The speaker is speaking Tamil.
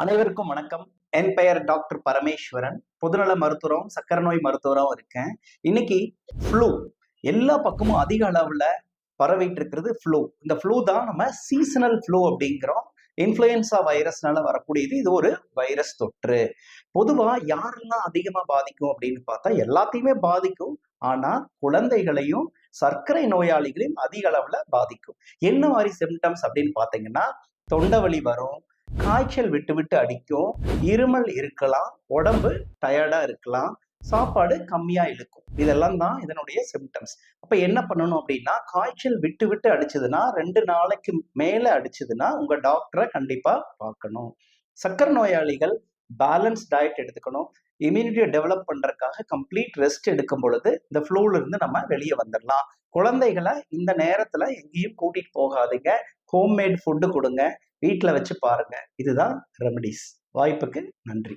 அனைவருக்கும் வணக்கம். என் பெயர் டாக்டர் பரமேஸ்வரன். பொதுநல மருத்துவரும் சக்கரை நோய் மருத்துவரும் இருக்கேன். இன்னைக்கு ஃப்ளூ எல்லா பக்கமும் அதிக அளவில் பரவிட்டு இருக்கிறது ஃப்ளூ இந்த ஃப்ளூ தான் நம்ம சீசனல் ஃப்ளூ அப்படிங்கிறோம். இன்ஃப்ளூயன்சா வைரஸ்னால வரக்கூடியது. இது ஒரு வைரஸ் தொற்று. பொதுவாக யாரெல்லாம் அதிகமாக பாதிக்கும் அப்படின்னு பார்த்தா எல்லாத்தையுமே பாதிக்கும். ஆனால் குழந்தைகளையும் சர்க்கரை நோயாளிகளையும் அதிக அளவில் பாதிக்கும். என்ன மாதிரி சிம்டம்ஸ் அப்படின்னு பார்த்தீங்கன்னா தொண்டை வலி வரும் காய்ச்சல் விட்டு விட்டு அடிக்கும் இருமல் இருக்கலாம் உடம்பு டயர்டா இருக்கலாம் சாப்பாடு கம்மியா இழுக்கும். இதெல்லாம் தான் இதனுடைய சிம்டம்ஸ் அப்ப என்ன பண்ணணும் அப்படின்னா காய்ச்சல் விட்டு விட்டு அடிச்சதுன்னா ரெண்டு நாளைக்கு மேல அடிச்சதுன்னா உங்க டாக்டரை கண்டிப்பா பார்க்கணும். சக்கரை நோயாளிகள் பேலன்ஸ் டயட் எடுத்துக்கணும். இம்யூனிட்டியை டெவலப் பண்றதுக்காக கம்ப்ளீட் ரெஸ்ட் எடுக்கும் பொழுது இந்த ஃப்ளூல இருந்து நம்ம வெளியே வந்துடலாம் குழந்தைகளை இந்த நேரத்துல எங்கேயும் கூட்டிட்டு போகாதீங்க. ஹோம்மேட் ஃபுட்டு கொடுங்க. வீட்டில் வச்சு பாருங்கள் இதுதான் ரெமடிஸ் வாய்ப்புக்கு நன்றி.